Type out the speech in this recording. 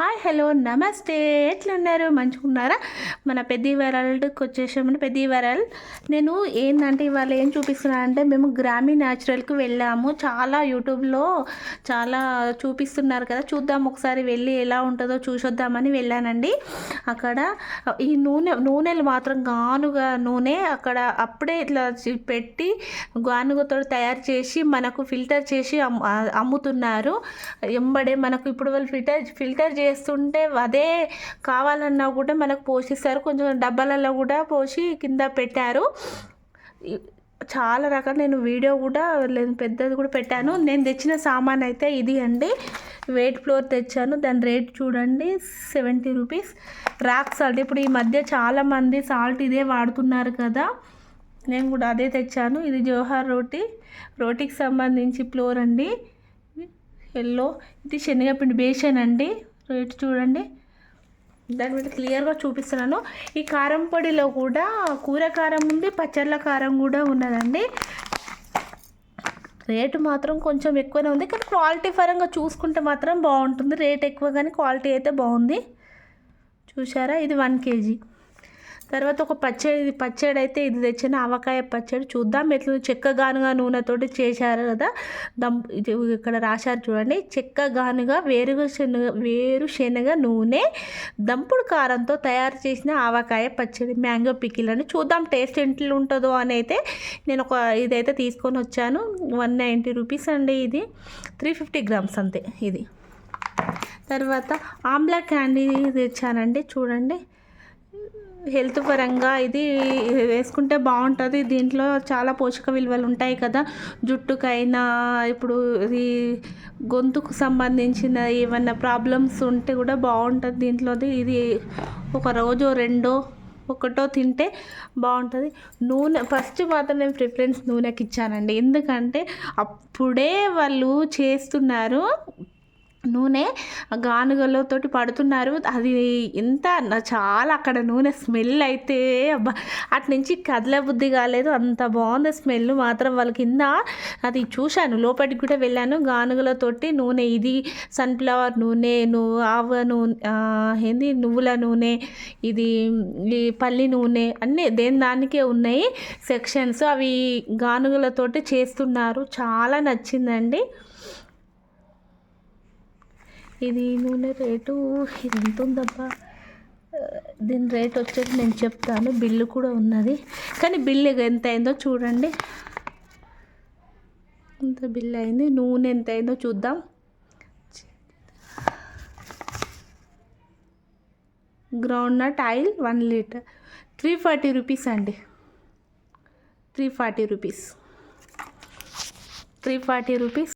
Hi hello నమస్తే. ఎట్లున్నారు? మంచుకున్నారా మన పెద్ద వరల్డ్కి వచ్చేసాము. పెద్ద వరల్డ్. నేను ఏంటంటే ఇవాళ ఏం చూపిస్తున్నా అంటే మేము గ్రామీ న్యాచురల్కి వెళ్ళాము. చాలా యూట్యూబ్లో చాలా చూపిస్తున్నారు కదా. చూద్దాం ఒకసారి వెళ్ళి ఎలా ఉంటుందో చూసొద్దామని వెళ్ళానండి. అక్కడ ఈ నూనె నూనెలు మాత్రం గానుగా నూనె అక్కడ అప్పుడే ఇట్లా పెట్టి గానుగతో తయారు చేసి మనకు ఫిల్టర్ చేసి అమ్- అమ్ముతున్నారు. ఎంబడే మనకు ఇప్పుడు వాళ్ళు ఫిల్టర్ ఫిల్టర్ చేసి చేస్తుంటే అదే కావాలన్నా కూడా మనకు పోషిస్తారు. కొంచెం డబ్బాలలో కూడా పోసి కింద పెట్టారు. చాలా రకాల నేను వీడియో కూడా లేదు పెద్దది కూడా పెట్టాను. నేను తెచ్చిన సామాన్ అయితే ఇది అండి. వెయిట్ ఫ్లోర్ తెచ్చాను. దాని రేట్ చూడండి. సెవెంటీ రూపీస్ రాక్ సాల్ట్ ఇప్పుడు ఈ మధ్య చాలామంది సాల్ట్ ఇదే వాడుతున్నారు కదా. నేను కూడా అదే తెచ్చాను. ఇది జోహార్ రోటీ. రోటీకి సంబంధించి ఫ్లోర్ అండి. ఎల్లో ఇది శనగపిండి బేషన్ అండి. రేట్ చూడండి. దాని మీద క్లియర్గా చూపిస్తున్నాను. ఈ కారం పొడిలో కూడా కూర కారం ఉంది పచ్చళ్ళ కారం కూడా ఉన్నదండి. రేటు మాత్రం కొంచెం ఎక్కువనే ఉంది కానీ క్వాలిటీ పరంగా చూసుకుంటే మాత్రం బాగుంటుంది. రేట్ ఎక్కువ కానీ క్వాలిటీ అయితే బాగుంది. చూసారా ఇది వన్ కేజీ. తర్వాత ఒక పచ్చడి పచ్చడి అయితే ఇది తెచ్చిన ఆవకాయ పచ్చడి చూద్దాం. ఎట్లా చెక్క గానుగా నూనెతోటి చేశారు కదా. దమ్ ఇది ఇక్కడ రాశారు చూడండి. చెక్క గానుగా వేరుగా శనగ వేరు శనగ నూనె దంపుడు కారంతో తయారు చేసిన ఆవకాయ పచ్చడి మ్యాంగో పికిల్ అని చూద్దాం. టేస్ట్ ఎట్లా ఉంటుందో అని అయితే నేను ఒక ఇదైతే తీసుకొని వచ్చాను. వన్ నైంటీ రూపీస్ అండి ఇది. త్రీ ఫిఫ్టీ గ్రామ్స్ అంతే ఇది. తర్వాత ఆమ్లా క్యాండీ తెచ్చానండి. చూడండి. హెల్త్ పరంగా ఇది వేసుకుంటే బాగుంటుంది. దీంట్లో చాలా పోషక విలువలు ఉంటాయి కదా. జుట్టుకైనా ఇప్పుడు ఇది గొంతుకు సంబంధించిన ఏమైనా ప్రాబ్లమ్స్ ఉంటే కూడా బాగుంటుంది దీంట్లోది. ఇది ఒక రోజు రెండో ఒకటో తింటే బాగుంటుంది. నూనె ఫస్ట్ మాత్రం నేను ప్రిఫరెన్స్ నూనెకి ఇచ్చానండి. ఎందుకంటే అప్పుడే వాళ్ళు చేస్తున్నారు. నూనె గానుగలతోటి పడుతున్నారు. అది ఎంత చాలా అక్కడ నూనె స్మెల్ అయితే అబ్బా! అటు నుంచి కదల బుద్ధి కాలేదు. అంత బాగుంది స్మెల్ మాత్రం వాళ్ళ కింద. అది చూశాను. లోపలికి కూడా వెళ్ళాను. గానుగలతోటి నూనె ఇది సన్ఫ్లవర్ నూనె నువ్వు ఆవ నూనె ఏంది? నువ్వుల నూనె ఇది ఈ పల్లి నూనె అన్నీ దేని దానికే ఉన్నాయి సెక్షన్స్. అవి గానుగలతోటి చేస్తున్నారు. చాలా నచ్చిందండి. ఇది నూనె రేటు ఇది ఎంత ఉందబ్బా దీని రేట్ వచ్చేసి నేను చెప్తాను. బిల్లు కూడా ఉన్నది. కానీ బిల్లు ఎంత అయిందో చూడండి. ఎంత బిల్లు అయింది? నూనె ఎంత అయిందో చూద్దాం. Groundnut oil one litre. Three forty rupees అండి. Three forty rupees. Three forty rupees.